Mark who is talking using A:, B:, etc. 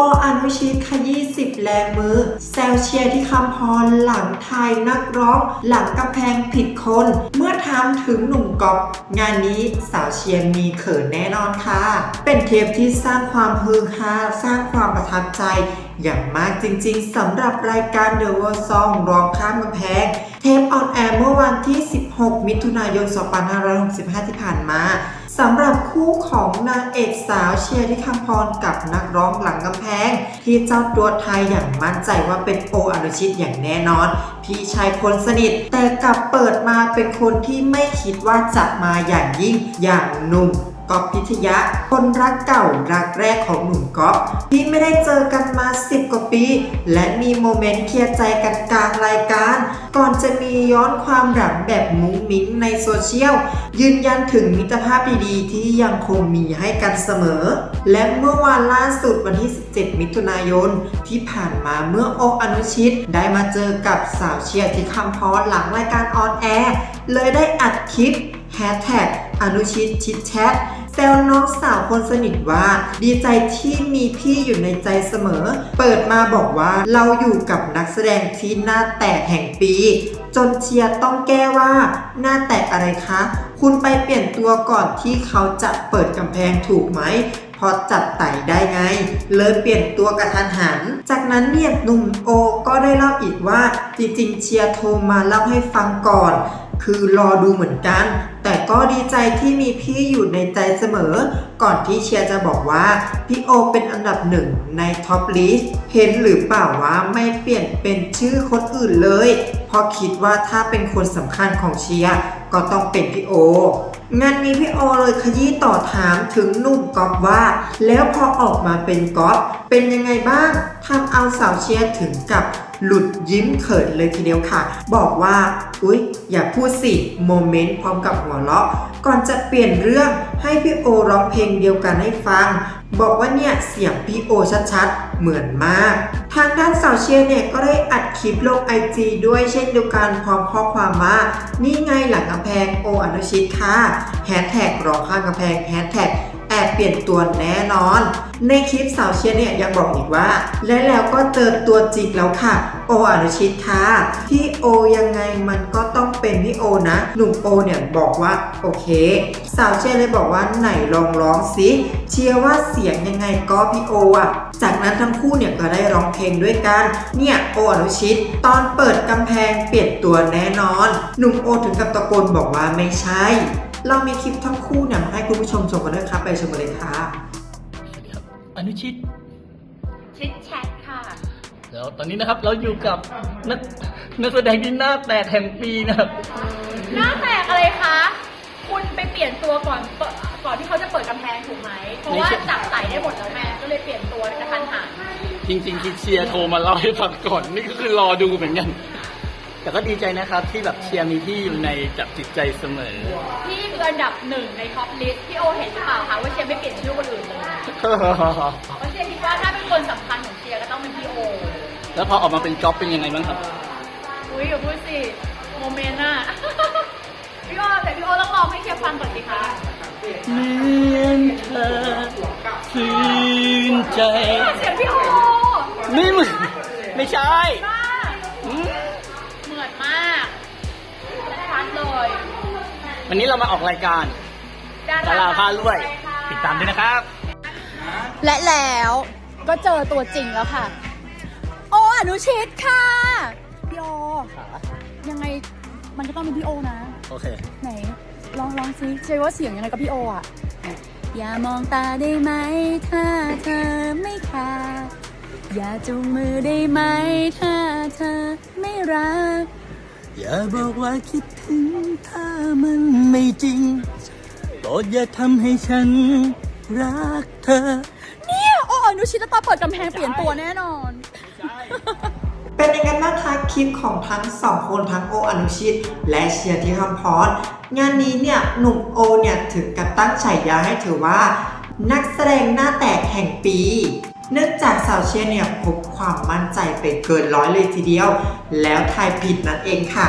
A: ออนุชิตขยี้สิบแรงมือแซวเชียร์ที่คำพรหลังไทยนักร้อง หลังกำแพงผิดคน เมื่อถามถึงหนุ่มกอบงานนี้สาวเชียร์มีเขินแน่นอนค่ะ เป็นเทปที่สร้างความฮือฮาสร้างความประทับใจ อย่างมากจริงๆสำหรับรายการ The World Song ร้องข้ามกำแพงเทปออนแอร์เมื่อวันที่ 16 มิถุนายน 2565 ที่ผ่านมาสำหรับคู่ของนางเอกสาวเชียร์ที่คำพรกับนักร้องหลังกำแพง ที่เจ้าตัวไทยอย่างมั่นใจว่าเป็นโออนุชิตอย่างแน่นอน พี่ชายคนสนิท แต่กลับเปิดมาเป็นคนที่ไม่คิดว่าจะมาอย่างยิ่งอย่างหนุ่ม ก๊อฟพิทยะ คนรักเก่ารักแรกของหนุ่มก๊อฟที่ไม่ได้เจอกันมา 10 กว่าปี และมีโมเมนต์เคลียร์ใจกันกลางรายการ ก่อนจะมีย้อนความหลังแบบมุ้งมิ้งในโซเชียล ยืนยันถึงมิตรภาพดีๆ ที่ยังคงมีให้กันเสมอ และเมื่อวานล่าสุดวันที่ 17 มิถุนายน ที่ผ่านมาเมื่อโออนุชิต ได้มาเจอกับสาวเชียร์ที่คำพรหลังรายการออนแอร์เลยได้อัดคลิป แฮชแท็กอนุชิตชิดแชทแซวน้องสาวคนสนิทว่า ดีใจที่มีพี่อยู่ในใจเสมอ เปิดมาบอกว่าเราอยู่กับนักแสดงที่หน้าแตกแห่งปี จนเชียร์ต้องแก้ว่า หน้าแตกอะไรคะ คุณไปเปลี่ยนตัวก่อนที่เขาจะเปิดกำแพงถูกไหมพอจับไต่ได้ไง เลยเปลี่ยนตัวกระทันหัน จากนั้นเนี่ยหนุ่มโอก็ได้เล่าอีกว่าจริงๆเชียร์โทรมาเล่าให้ฟังก่อน คือรอดูเหมือนกัน แต่ก็ดีใจที่มีพี่อยู่ในใจเสมอ ก่อนที่เชียร์จะบอกว่า พี่โอเป็นอันดับหนึ่งในท็อปลิสต์เห็นหรือเปล่าว่าไม่เปลี่ยนเป็นชื่อคนอื่นเลย เพราะคิดว่าถ้าเป็นคนสำคัญของเชียร์ก็ต้องเป็นพี่โองานนี้พี่โอเลยขยี้ต่อถามถึงหนุ่มก๊อฟว่า แล้วพอออกมาเป็นก๊อฟเป็นยังไงบ้างทำเอาสาวเชียร์ถึงกับ หลุดยิ้มเขินเลยทีเดียวค่ะ บอกว่าอุ๊ย อย่าพูดสิโมเมนต์พร้อมกับหัวเราะ ก่อนจะเปลี่ยนเรื่องให้พี่โอร้องเพลงเดียวกันให้ฟัง บอกว่าเนี่ยเสียงพี่โอชัดๆ เหมือนมาก ทางด้านสาวเชียร์เนี่ยก็ได้อัดคลิปลงไอจีด้วยเช่นเดียวกันพร้อมข้อความว่านี่ไงหลังกำแพงโออนุชิตค่ะแฮชแท็กรอข้างกำแพงแฮชแท็ก เปลี่ยนตัวแน่นอน ในคลิปสาวเชียร์เนี่ยยังบอกอีกว่า และแล้วก็เจอตัวจริงแล้วค่ะ โออนุชิตค่ะพี่โอยังไงมันก็ต้องเป็นพี่โอนะ หนุ่มโอเนี่ยบอกว่าโอเค สาวเชียร์เลยบอกว่าไหนลองร้องสิเชียร์ว่าเสียงยังไงก็พี่โออะ จากนั้นทั้งคู่เนี่ยก็ได้ร้องเพลงด้วยกัน เนี่ยโออนุชิต ตอนเปิดกำแพงเปลี่ยนตัวแน่นอน หนุ่มโอถึงกับตะโกนบอกว่าไม่ใช่ เรามีคลิปทั้งคู่เนี่ยมาให้คุณผู้ชมชมกันด้วยครับไปชมกันเลยค่ะ
B: สวัสดีครับอนุชิต
C: ชิดแชทค่ะ
B: แล้วตอนนี้นะครับเราอยู่กับนักนักแสดงที่หน้าแตกแห่งปีนะครับ
C: หน้าแตกอะไรคะ คุณไปเปลี่ยนตัวก่อนเปิดก่อนที่เขาจะเปิดกำแพงถูกไหม เพราะว่า
B: ไม่ใช่
C: จับไต่ได้หมดแล้วแม่ก็เลยเปลี่ยนตัวกระทันหัน
B: จริงๆคือเชียร์โทรมาเล่าให้ฟังก่อน นี่ก็คือรอดูเหมือนกัน แต่ก็ดีใจนะครับที่แบบเชียร์มีพี่อยู่ในจับจิตใจเสมอ
C: พี่คืออันดับหนึ่งในท็อปลิสต์พี่โอเห็นหรือเปล่าคะว่าเชียร์ไม่เปลี่ยนชื่อคนอื่นเลยเพราะเชียร์คิดว่าถ้าเป็นคนสำคัญของเชียร์ก็ต้องเป็นพี่โอ
B: แล้วพอออกมาเป็นจ็อบเป็นยังไงบ้างครับ
C: อุ้ยอย่าพูดสิโมเมนต์อะพี่โอแต่พี่โอต้องลองให้เชียร์ฟังก่อนสิคะ
B: เหมือนเธอชื่นใจ
C: เสียงพี่โอ
B: ไม่เหมือนไม่ใช่ วันนี้เรามาออกรายการดาราพารวย ติดตามด้วยนะครับ
D: และแล้วก็เจอตัวจริงแล้วค่ะ โออนุชิตค่ะพี่โอยังไงมันก็ต้องเป็นพี่โอนะ
B: โอเค
D: ไหน ลองลองซิเจว่าเสียงยังไงกับพี่โออะ อย่ามองตาได้ไหม ถ้าเธอไม่ค่ะอย่าจูงมือได้ไหม ถ้าเธอไม่รัก
B: อย่าบอกว่าคิดถึงถ้ามัน ไม่จริงโปรดอย่าทำให้ฉันรักเธอ
D: เนี่ยโออนุชิตตอนเปิดกำแพงเปลี่ยนตัวแน่นอน
A: เป็นยังไงบ้างคะคลิปของทั้งสองคนทั้งโออนุชิต และเชียร์ที่คำพรงานนี้เนี่ยหนุ่มโอเนี่ยถึงกับตั้งฉายาให้เธอว่า นักแสดงหน้าแตกแห่งปี เนื่องจากสาวเชียร์เนี่ยพบความมั่นใจไปเกินร้อยเลยทีเดียว แล้วทายผิดนั่นเองค่ะ